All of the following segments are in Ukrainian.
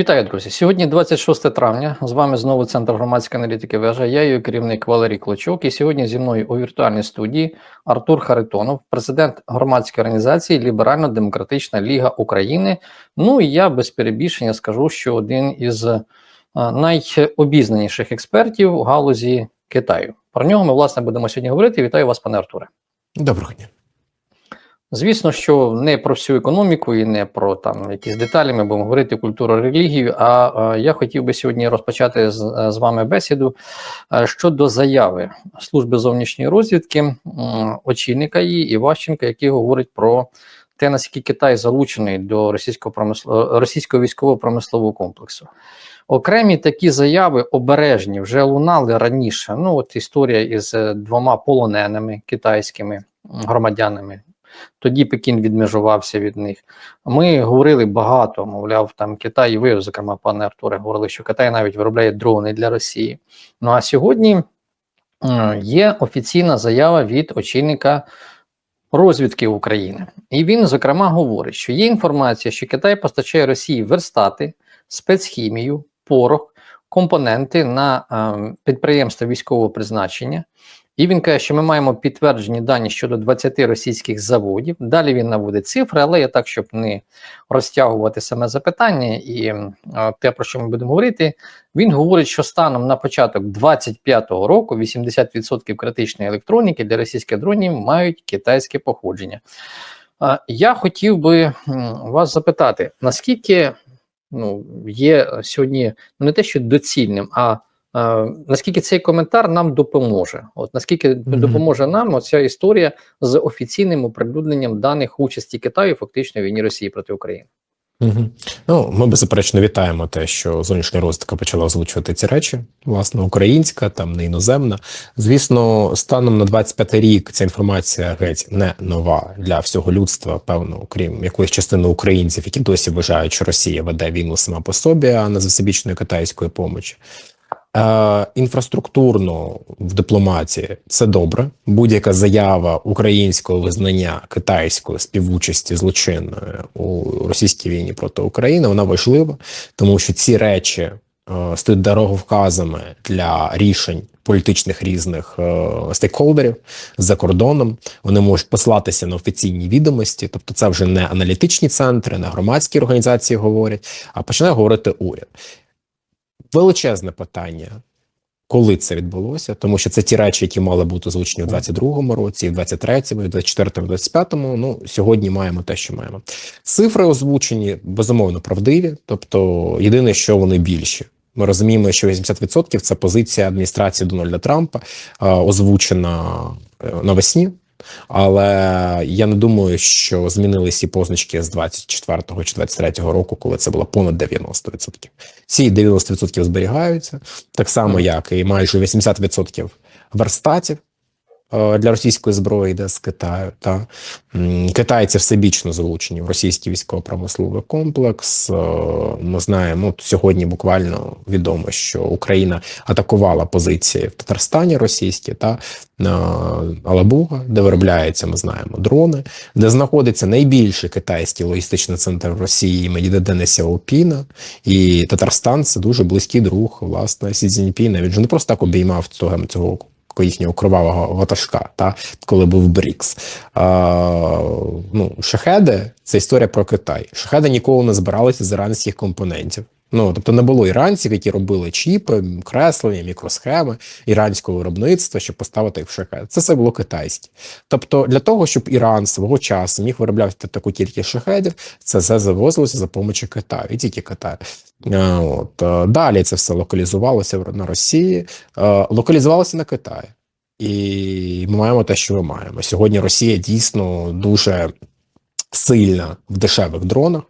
Вітаю, друзі! Сьогодні 26 травня. З вами знову Центр громадської аналітики вежа. Я її керівник Валерій Клочок. І сьогодні зі мною у віртуальній студії Артур Харитонов, президент громадської організації Ліберально-Демократична Ліга України. Ну і я без перебільшення скажу, що один із е, найобізнаніших експертів у галузі Китаю. Про нього ми власне будемо сьогодні говорити. Вітаю вас, пане Артуре. Доброго дня. Звісно, що не про всю економіку і не про там якісь деталі ми будемо говорити культуру релігію. А, а я хотів би сьогодні розпочати з, з вами бесіду а, щодо заяви служби зовнішньої розвідки м, очільника її Іващенка, який говорить про те, наскільки Китай залучений до російського промисло... російського військово-промислового комплексу. Окремі такі заяви обережні вже лунали раніше. Ну, от історія із е, двома полоненими китайськими громадянами. Тоді Пекін відмежувався від них. Ми говорили багато, мовляв, там Китай, і ви, зокрема, пане Артуре, говорили, що Китай навіть виробляє дрони для Росії. Ну а сьогодні е, є офіційна заява від очільника розвідки України. І він, зокрема, говорить, що є інформація, що Китай постачає Росії верстати, спецхімію, порох, компоненти на е, підприємства військового призначення. І він каже, що ми маємо підтверджені дані щодо 20 російських заводів. Далі він наводить цифри, але я так, щоб не розтягувати саме запитання і е, те, про що ми будемо говорити, він говорить, що станом на початок 25-го року 80% критичної електроніки для російських дронів мають китайське походження. Я хотів би вас запитати, наскільки ну, є сьогодні ну, не те, що доцільним, а наскільки цей коментар нам допоможе? От наскільки mm -hmm. допоможе нам оця історія з офіційним оприлюдненням даних участі Китаю фактично в війні Росії проти України? Угу. Ну, ми беззаперечно вітаємо те, що зовнішня розвитка почала озвучувати ці речі, власне, українська, там не іноземна. Звісно, станом на 25 рік ця інформація геть не нова для всього людства, певно, окрім якоїсь частини українців, які досі вважають, що Росія веде війну сама по собі, а не за всебічної китайської помочі. Е, Інфраструктурно в дипломатії це добре. Будь-яка заява українського визнання китайської співучасті злочинної у російській війні проти України вона важлива, тому що ці речі е, стають дороговказами для рішень політичних різних е, стейкхолдерів за кордоном. Вони можуть послатися на офіційні відомості, тобто це вже не аналітичні центри, не громадські організації говорять, а починає говорити уряд. Величезне питання, коли це відбулося, тому що це ті речі, які мали бути озвучені в 22-му році, і в 23-му, і в 24-му, і в 25-му. Ну сьогодні маємо те, що маємо. Цифри озвучені безумовно правдиві, тобто єдине, що вони більші. Ми розуміємо, що 80% – це позиція адміністрації Дональда Трампа, озвучена е, навесні. Але я не думаю, що змінилися позначки з 24-го чи 23-го року, коли це було понад 90%. Ці 90% зберігаються так само, як і майже 80% верстатів. Е, для російської зброї йде з Китаю. Та Китайці всебічно залучені в російський військово-промисловий комплекс. Е, ми знаємо, сьогодні буквально відомо, що Україна атакувала позиції в Татарстані російські та Алабуга, де виробляються, ми знаємо, дрони, де знаходиться найбільший китайський логістичний центр Росії Медідедене Сяопіна. І Татарстан це дуже близький друг власне Сі Цзіньпіна. Він же не просто так обіймав цього їхнього кровавого ватажка, та коли був Брікс. А, ну, Шахеди це історія про Китай. Шахеди ніколи не збиралися з іранських компонентів. Ну тобто не було іранців, які робили чіпи, креслення, мікросхеми іранського виробництва, щоб поставити їх в шахет. Це все було китайське. Тобто, для того, щоб Іран свого часу міг виробляти таку кількість шахедів, це все завозилося за допомогою Китаю і тільки Китаю. От далі це все локалізувалося на Росії, локалізувалося на Китаї. І ми маємо те, що ми маємо сьогодні. Росія дійсно дуже сильна в дешевих дронах,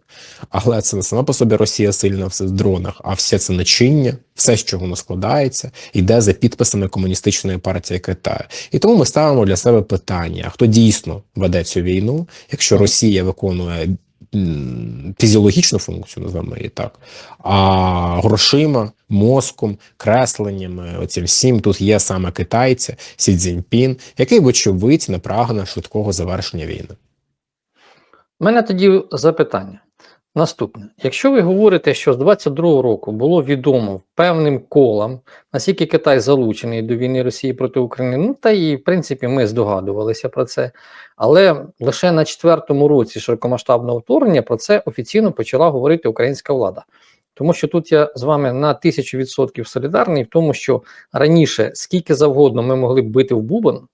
але це не сама по собі Росія сильна в дронах, а все це начиння, все, що воно складається, йде за підписами комуністичної партії Китаю. І тому ми ставимо для себе питання: хто дійсно веде цю війну, якщо Росія виконує. Фізіологічну функцію, називаємо її так, а грошима, мозком, кресленнями, оцім всім тут є саме китайці, Сі Цзіньпін, який, вочевидь, не прагне швидкого завершення війни. У мене тоді запитання. Наступне, якщо ви говорите, що з 22-го року було відомо певним колам, наскільки Китай залучений до війни Росії проти України, ну та і в принципі ми здогадувалися про це. Але лише на четвертому році широкомасштабного вторгнення про це офіційно почала говорити українська влада. Тому що тут я з вами на тисячу відсотків солідарний в тому, що раніше скільки завгодно ми могли б бити в бубон,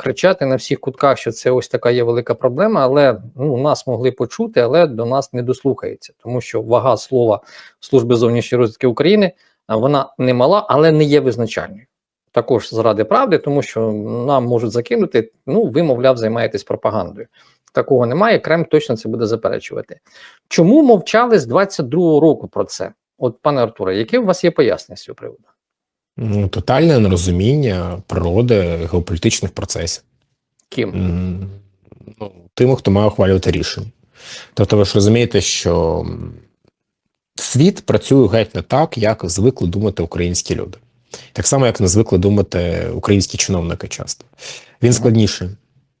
кричати на всіх кутках, що це ось така є велика проблема, але ну, нас могли почути, але до нас не дослухається, тому що вага слова Служби зовнішньої розвідки України вона не мала, але не є визначальною. Також заради правди, тому що нам можуть закинути, ну, ви, мовляв, займаєтесь пропагандою. Такого немає, Кремль точно це буде заперечувати. Чому мовчали з 22-го року про це? От, пане Артуре, яке у вас є пояснення з цього приводу? Ну, Тотальне нерозуміння природи геополітичних процесів. Ким? Ну, тими, хто має ухвалювати рішення. Тобто, ви ж розумієте, що світ працює геть не так, як звикли думати українські люди. Так само, як не звикли думати українські чиновники часто. Він складніший.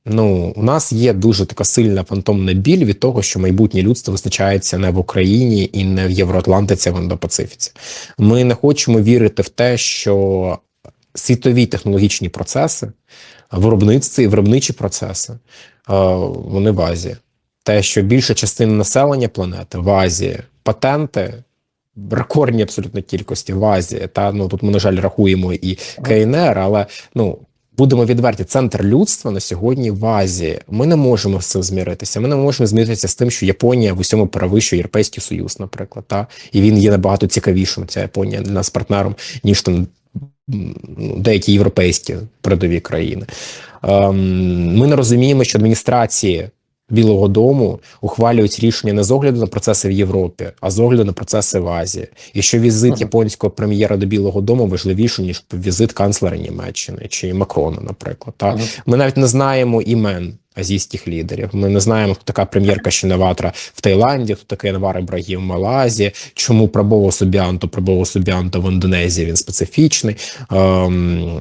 Ну, у нас є дуже така сильна фантомна біль від того, що майбутнє людство визначається не в Україні і не в Євроатлантиці, а в Індопацифіці. Ми не хочемо вірити в те, що світові технологічні процеси, виробництві, виробничі процеси, е, вони в Азії. Те, що більша частина населення планети в Азії, патенти. Рекордні абсолютно кількості в Азії. Та ну тут ми, на жаль, рахуємо і КНР, але ну будемо відверті, центр людства на сьогодні в Азії. Ми не можемо з цим зміритися. Ми не можемо зміритися з тим, що Японія в усьому перевищує Європейський Союз, наприклад, та і він є набагато цікавішим. Ця Японія для нас партнером, ніж там ну, деякі європейські передові країни. Ем, Ми не розуміємо, що адміністрації. Білого Дому ухвалюють рішення не з огляду на процеси в Європі, а з огляду на процеси в Азії. І що візит Ага. японського прем'єра до Білого Дому важливіше ніж візит канцлера Німеччини чи Макрона, наприклад. Та Мгм. ми навіть не знаємо імен азійських лідерів. Ми не знаємо, хто така прем'єрка Шинаватра в Таїланді, хто такий Анвар Ібрагім в Малайзії, чому Прабово Собіанто, Прабово Собіанто в Індонезії він специфічний. Ем,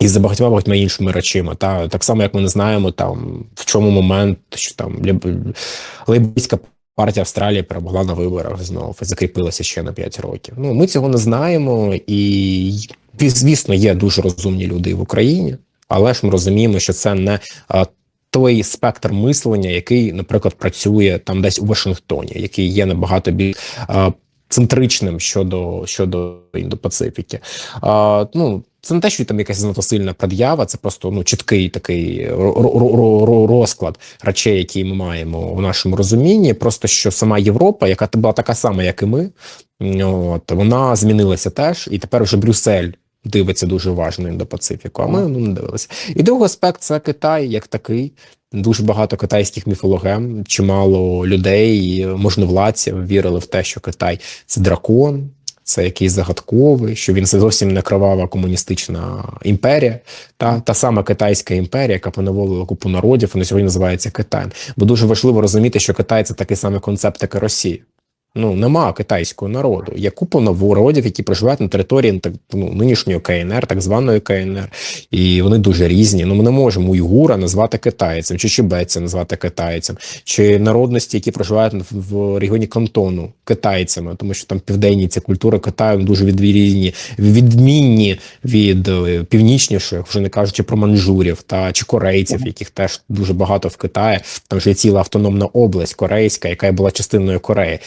і за багатьма багатьма іншими речами, та так само як ми не знаємо, там в чому момент, що там лейбористська партія Австралії перемогла на виборах знову і закріпилася ще на 5 років. Ну ми цього не знаємо, і звісно, є дуже розумні люди в Україні, але ж ми розуміємо, що це не той спектр мислення, який, наприклад, працює там десь у Вашингтоні, який є набагато більш центричним щодо щодо індопацифіки. А, ну це не те, що там якась занадто сильна пред'ява, це просто ну чіткий такий ро- ро- ро- ро- розклад речей, які ми маємо в нашому розумінні. Просто що сама Європа, яка була така сама, як і ми, от вона змінилася теж, і тепер вже Брюссель. Дивиться дуже уважно індопацифіку, а ми ну, не дивилися. І другий аспект це Китай як такий. Дуже багато китайських міфологем, чимало людей, можновладців вірили в те, що Китай це дракон, це якийсь загадковий, що він це зовсім не кровава комуністична імперія, та та сама китайська імперія, яка поневолила купу народів, вона сьогодні називається Китаєм. Бо дуже важливо розуміти, що Китай це такий самий концепт, як і Росія. Ну нема китайського народу. Є купа народів, які проживають на території ну, нинішньої КНР, так званої КНР, і вони дуже різні. Ну ми не можемо уйгура назвати китайцем, чи чебеця назвати китайцем, чи народності, які проживають в, регіоні Кантону китайцями, тому що там південні ці культури Китаю дуже відрізні, відмінні від е, північніших, вже не кажучи про манжурів та чи корейців, яких теж дуже багато в Китаї. Там ж є ціла автономна область корейська, яка була частиною Кореї,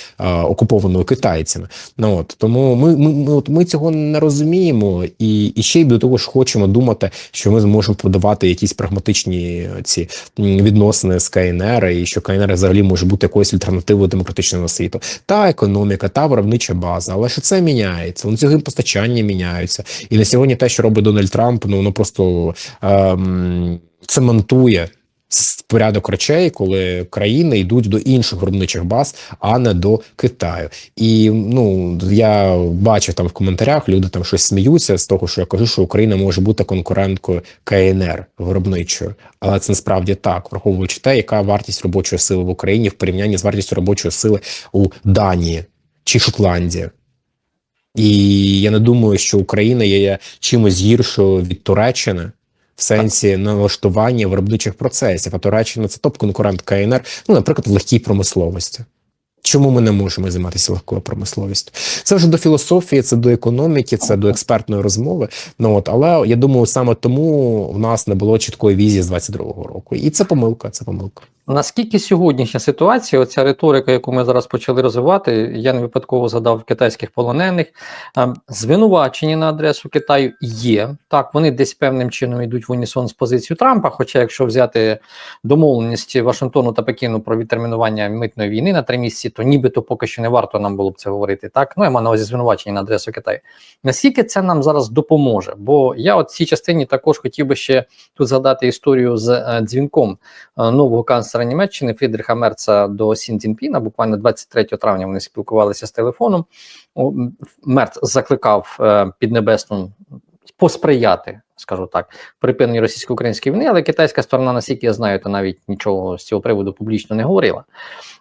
окупованою китайцями. Ну от тому ми, ми, ми, от, ми цього не розуміємо, і, і ще й до того ж хочемо думати, що ми зможемо подавати якісь прагматичні ці відносини з КНР, і що КНР взагалі може бути якоюсь альтернативою демократичного світу. Та економіка, та виробнича база, але що це міняється? Ланцюги постачання міняються. І на сьогодні те, що робить Дональд Трамп, ну воно просто ем, цементує порядок речей, коли країни йдуть до інших виробничих баз, а не до Китаю. І ну я бачив там в коментарях, люди там щось сміються з того, що я кажу, що Україна може бути конкуренткою КНР виробничою, але це насправді так, враховуючи те, яка вартість робочої сили в Україні в порівнянні з вартістю робочої сили у Данії чи Шотландії. І я не думаю, що Україна є чимось гіршою від Туреччини в сенсі налаштування виробничих процесів. А Туреччина це топ-конкурент КНР, ну, наприклад, в легкій промисловості. Чому ми не можемо займатися легкою промисловістю? Це вже до філософії, це до економіки, це до експертної розмови. Ну от, але я думаю, саме тому в нас не було чіткої візії з 22-го року. І це помилка. Це помилка. Наскільки сьогоднішня ситуація, оця риторика, яку ми зараз почали розвивати, я не випадково згадав китайських полонених, звинувачення на адресу Китаю є. Так, вони десь певним чином йдуть в унісон з позицією Трампа. Хоча, якщо взяти домовленість Вашингтону та Пекіну про відтермінування митної війни на три місяці, то нібито поки що не варто нам було б це говорити. Так, ну я маю на увазі звинувачення на адресу Китаю. Наскільки це нам зараз допоможе? Бо я от цій частині також хотів би ще тут згадати історію з е, дзвінком е, нового канцлера Німеччини Фрідріха Мерца до Сін Цзіньпіна. Буквально 23 травня вони спілкувалися з телефоном. Мерц закликав е, Піднебесну посприяти, скажу так, припиненню російсько-української війни, але китайська сторона, наскільки я знаю, то навіть нічого з цього приводу публічно не говорила.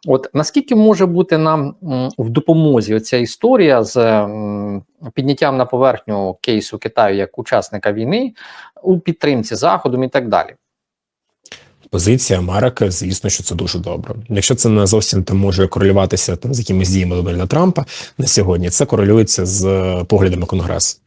От наскільки може бути нам в допомозі оця історія з підняттям на поверхню кейсу Китаю як учасника війни у підтримці Заходом і так далі? Позиція Америки, звісно, що це дуже добре. Якщо це не зовсім там може корелюватися там з якимись діями Дональда Трампа на сьогодні, це корелюється з е, поглядами Конгресу.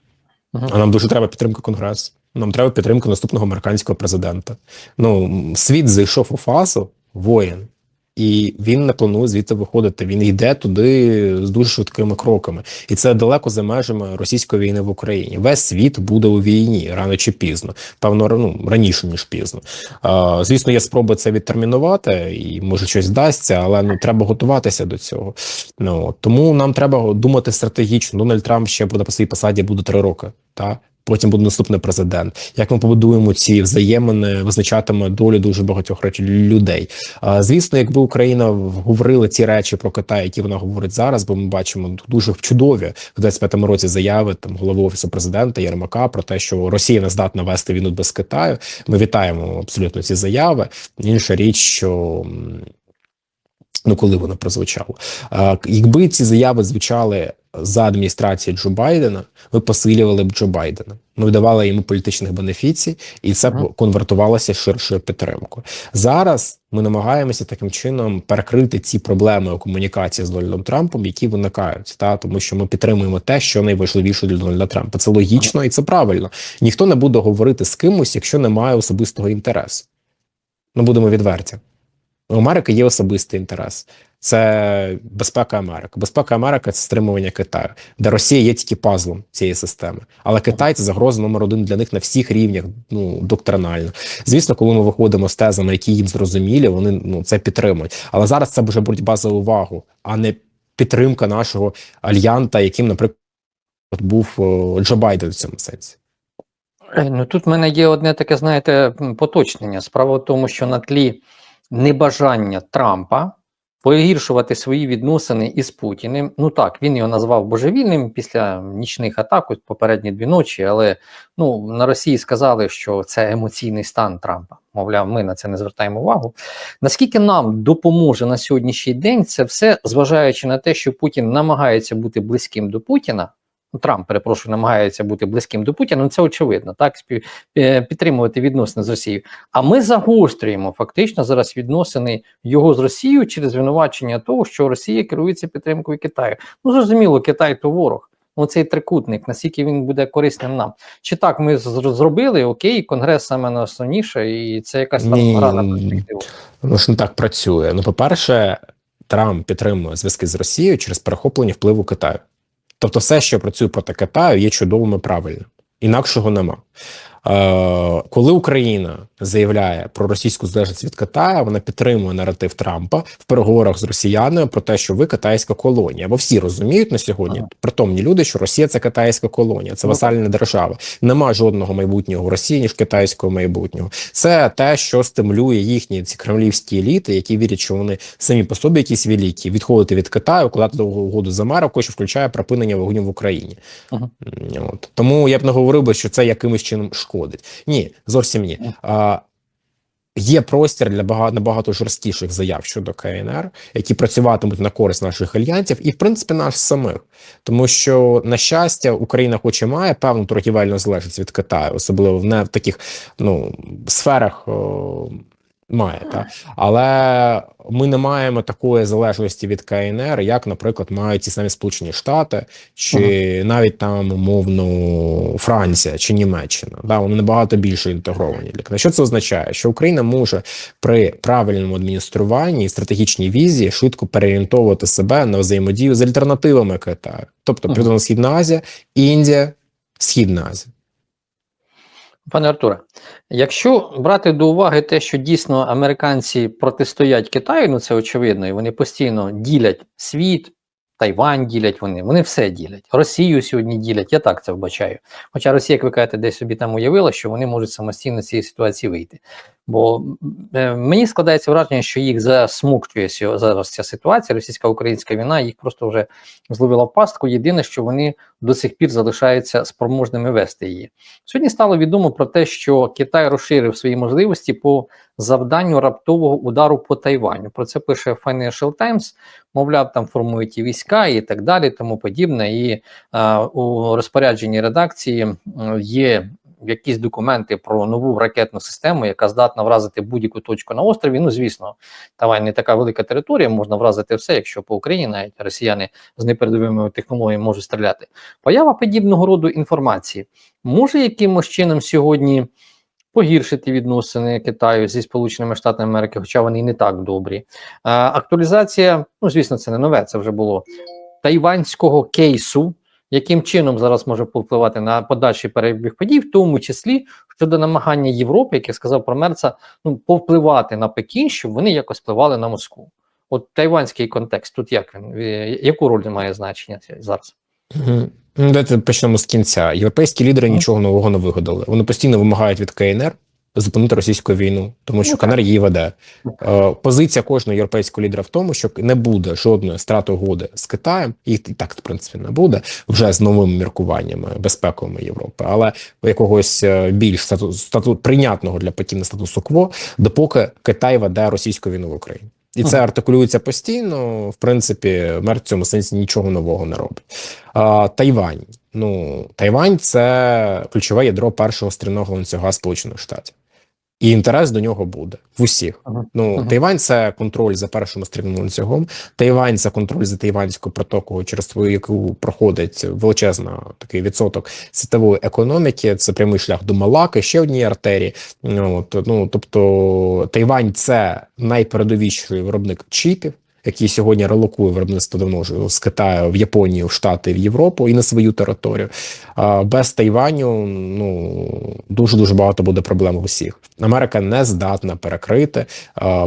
Мгм. А нам дуже треба підтримка Конгресу. Нам треба підтримка наступного американського президента. Ну, світ зайшов у фазу воєн, і він не планує звідти виходити. Він йде туди з дуже швидкими кроками, і це далеко за межами російської війни в Україні. Весь світ буде у війні рано чи пізно. Певно, ну, раніше ніж пізно. А, звісно, є спроби це відтермінувати, і може щось вдасться, але ну треба готуватися до цього. Ну тому нам треба думати стратегічно. Дональд Трамп ще буде по своїй посаді буде три роки. Та потім буде наступний президент. Як ми побудуємо ці взаємини, визначатиме долю дуже багатьох речей людей. Звісно, якби Україна говорила ці речі про Китай, які вона говорить зараз, бо ми бачимо дуже чудові в 25-му році заяви там голови офісу президента Єрмака про те, що Росія не здатна вести війну без Китаю. Ми вітаємо абсолютно ці заяви. Інша річ, що ну коли воно прозвучало, якби ці заяви звучали за адміністрації Джо Байдена, ми посилювали б Джо Байдена. Ми давали йому політичних бенефіцій, і це б конвертувалося ширшою підтримкою. Зараз ми намагаємося таким чином перекрити ці проблеми у комунікації з Дональдом Трампом, які виникають, та тому що ми підтримуємо те, що найважливіше для Дональда Трампа. Це логічно і це правильно. Ніхто не буде говорити з кимось, якщо немає особистого інтересу. Ну будемо відверті. У Америки є особистий інтерес. Це безпека Америки. Безпека Америки це стримування Китаю, де Росія є тільки пазлом цієї системи. Але Китай це загроза номер один для них на всіх рівнях, ну доктринально. Звісно, коли ми виходимо з тезами, які їм зрозумілі, вони ну це підтримують. Але зараз це вже беруть за увагу, а не підтримка нашого альянта, яким, наприклад, був Джо Байден в цьому сенсі. Е, Ну тут в мене є одне таке, знаєте, поточнення. Справа в тому, що на тлі небажання Трампа погіршувати свої відносини із Путіним. Ну так, він його назвав божевільним після нічних атак, ось попередні дві ночі, але ну на Росії сказали, що це емоційний стан Трампа. Мовляв, ми на це не звертаємо увагу. Наскільки нам допоможе на сьогоднішній день це все, зважаючи на те, що Путін намагається бути близьким до Путіна. Ну, Трамп, перепрошую, намагається бути близьким до Путіна, ну це очевидно, так спів, е, підтримувати відносини з Росією. А ми загострюємо фактично зараз відносини його з Росією через звинувачення того, що Росія керується підтримкою Китаю. Ну зрозуміло, Китай то ворог. Ну, цей трикутник, наскільки він буде корисним нам. Чи так ми зробили, окей, конгрес саме найосновніше, і це якась там Ні, гра на. Ну ж не так працює. Ну, по-перше, Трамп підтримує зв'язки з Росією через перехоплення впливу Китаю. Тобто, все, що працює проти Китаю, є чудовим і правильним. Інакшого нема. Е, коли Україна заявляє про російську залежність від Китаю, вона підтримує наратив Трампа в переговорах з росіянами про те, що ви китайська колонія. Бо всі розуміють на сьогодні, Ага. притомні люди, що Росія це китайська колонія, це Ну, васальна держава. Нема жодного майбутнього в Росії ніж китайського майбутнього. Це те, що стимулює їхні ці кремлівські еліти, які вірять, що вони самі по собі якісь великі, відходити від Китаю, кладати до угоду з Америкою, що включає припинення вогню в Україні. Ага. От. Тому я б не говорив би, що це якимось чином шкодить. Ні, зовсім ні. А, Є простір для багато набагато жорсткіших заяв щодо КНР, які працюватимуть на користь наших альянсів, і в принципі наш самих, тому що на щастя Україна, хоч і має певну торгівельну залежність від Китаю, особливо в не в таких ну сферах о, Має, так. Але ми не маємо такої залежності від КНР, як, наприклад, мають ті самі Сполучені Штати, чи навіть там, умовно, Франція чи Німеччина. Да, вони набагато більше інтегровані. Що це означає? Що Україна може при правильному адмініструванні і стратегічній візії швидко переорієнтовувати себе на взаємодію з альтернативами Китаю, тобто Мгм. Південно-Східна Азія, Індія, Східна Азія. Пане Артуре, якщо брати до уваги те, що дійсно американці протистоять Китаю, ну це очевидно, і вони постійно ділять світ, Тайвань ділять вони, вони все ділять. Росію сьогодні ділять, я так це вбачаю. Хоча Росія, як ви кажете, десь собі там уявила, що вони можуть самостійно з цієї ситуації вийти. Бо е, мені складається враження, що їх засмуктує сьо- зараз ця ситуація, російсько-українська війна, їх просто вже зловила в пастку. Єдине, що вони до сих пір залишаються спроможними вести її. Сьогодні стало відомо про те, що Китай розширив свої можливості по завданню раптового удару по Тайваню. Про це пише Financial Times. Мовляв, там формують і війська і так далі, тому подібне. І е, у розпорядженні редакції є якісь документи про нову ракетну систему, яка здатна вразити будь-яку точку на острові. Ну, звісно, Тайвань не така велика територія, можна вразити все, якщо по Україні навіть росіяни з непередовими технологіями можуть стріляти. Поява подібного роду інформації може якимось чином сьогодні погіршити відносини Китаю зі Сполученими Штатами Америки, хоча вони і не так добрі. Актуалізація, ну звісно, це не нове, це вже було тайванського кейсу. Яким чином зараз може повпливати на подальший перебіг подій, в тому числі щодо намагання Європи, як я сказав про Мерца, ну повпливати на Пекін, щоб вони якось впливали на Москву. От тайванський контекст, тут як він Е, яку роль має значення зараз? Ну, Давайте почнемо з кінця. Європейські лідери нічого нового не вигадали. Вони постійно вимагають від КНР зупинити російську війну, тому що Ну, так. Її веде. Ну, Е, Позиція кожного європейського лідера в тому, що не буде жодної страти угоди з Китаєм, і так в принципі не буде вже з новими міркуваннями безпековими Європи, але якогось е, більш стату, стату прийнятного для Пекіна статусу кво, допоки Китай веде російську війну в Україні. І це артикулюється постійно. В принципі, мер в цьому сенсі нічого нового не робить. А, Тайвань. Ну, Тайвань це ключове ядро першого стрільного ланцюга Сполучених Штатів. І інтерес до нього буде в усіх. Ага. Ну, Ага. Тайвань це контроль за першим острівним ланцюгом. Тайвань це контроль за тайванською протокою, через свою яку проходить величезна такий відсоток світової економіки. Це прямий шлях до Малаки, ще однієї артерії. Ну, от, ну тобто Тайвань це найпередовіший виробник чіпів. Який сьогодні релокує виробництво давно вже з Китаю в Японію, в Штати, в Європу і на свою територію. Без Тайваню ну дуже дуже багато буде проблем у всіх. Америка не здатна перекрити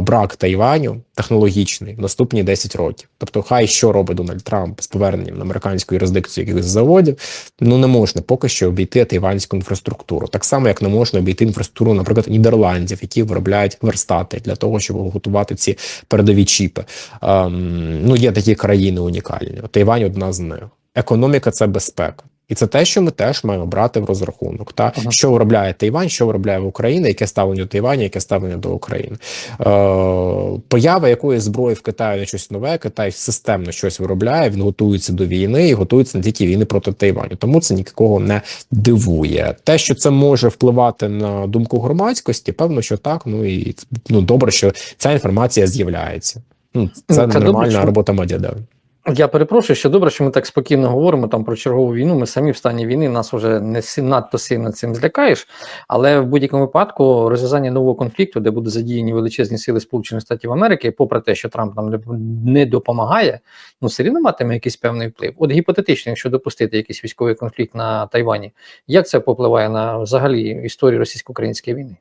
брак Тайваню технологічний в наступні 10 років. Тобто, хай що робить Дональд Трамп з поверненням на американську юрисдикцію якихось заводів, ну не можна поки що обійти тайванську інфраструктуру. Так само, як не можна обійти інфраструктуру, наприклад, Нідерландів, які виробляють верстати для того, щоб готувати ці передові чіпи. Ем, ну є такі країни унікальні. Тайвань одна з них. Економіка це безпека. І це те, що ми теж маємо брати в розрахунок. Та Ага. що виробляє Тайвань, що виробляє Україна, яке ставлення до Тайваня, яке ставлення до України. Е, поява якоїсь зброї в Китаї на щось нове. Китай системно щось виробляє. Він готується до війни і готується не тільки війни проти Тайваню. Тому це нікого не дивує. Те, що це може впливати на думку громадськості, певно, що так. Ну і ну добре, що ця інформація з'являється. Ну це, це добре, нормальна що- робота медіа. Я перепрошую, що добре, що ми так спокійно говоримо там про чергову війну. Ми самі в стані війни нас вже не надто сильно цим злякаєш. Але в будь-якому випадку розв'язання нового конфлікту, де будуть задіяні величезні сили Сполучених Штатів Америки, попри те, що Трамп нам не допомагає, ну все рівно матиме якийсь певний вплив. От гіпотетично, якщо допустити якийсь військовий конфлікт на Тайвані, як це попливає на взагалі історію російсько-української війни?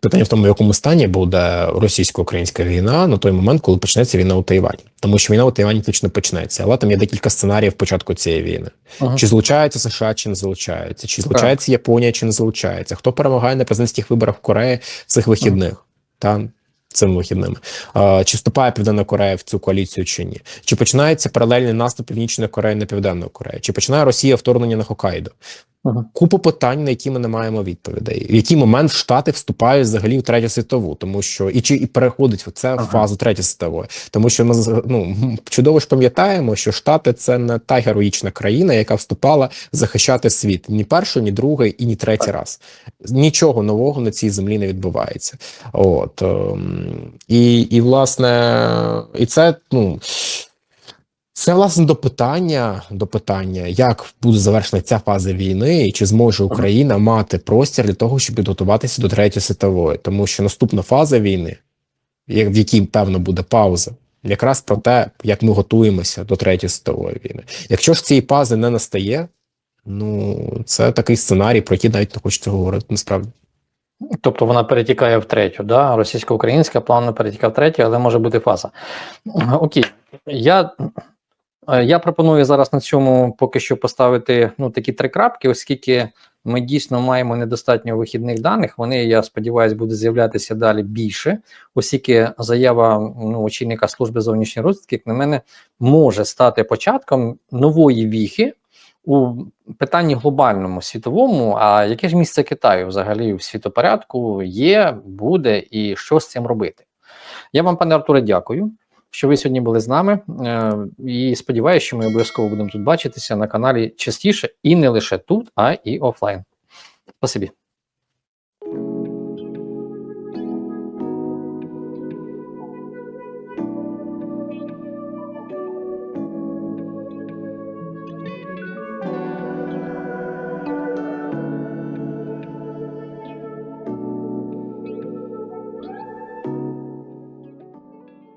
Питання в тому, в якому стані буде російсько-українська війна на той момент, коли почнеться війна у Тайвані, тому що війна у Тайвані точно почнеться, але там є декілька сценаріїв початку цієї війни. Ага. Чи злучається США, чи не злучається, чи злучається Японія, чи не злучається? Хто перемагає на президентських виборах в Кореї цих вихідних? Та цими вихідними. А, чи вступає Південна Корея в цю коаліцію чи ні? Чи починається паралельний наступ Північної Кореї на Південну Корею? Чи починає Росія вторгнення на Хоккайдо? Мгм. купу питань, на які ми не маємо відповідей. В який момент Штати вступають взагалі в третю світову, тому що і чи і переходить в це Ага. фазу третьої світової, тому що ми ну чудово ж пам'ятаємо, що Штати це не та героїчна країна, яка вступала захищати світ ні перший, ні другий і ні третій раз. Нічого нового на цій землі не відбувається. От ем, і, і власне, і це ну. Це власне до питання, до питання, як буде завершена ця фаза війни, і чи зможе Україна мати простір для того, щоб підготуватися до третьої світової, тому що наступна фаза війни, як- в якій певно буде пауза, якраз про те, як ми готуємося до третьої світової війни. Якщо ж цієї фази не настає, ну це такий сценарій, про який навіть не хочеться говорити насправді. Тобто вона перетікає в третю, да? російсько-українська плавно перетікає в третю, але може бути фаза. Окей, я, я пропоную зараз на цьому поки що поставити ну, такі три крапки, оскільки ми дійсно маємо недостатньо вихідних даних. Вони, я сподіваюся, будуть з'являтися далі більше, оскільки заява ну, очільника служби зовнішньої розвідки, як на мене, може стати початком нової віхи у питанні глобальному світовому. А яке ж місце Китаю взагалі в світопорядку є, буде і що з цим робити? Я вам, пане Артуре, дякую, що ви сьогодні були з нами. Е, і сподіваюся, що ми обов'язково будемо тут бачитися на каналі частіше і не лише тут, а і офлайн. Спасибі.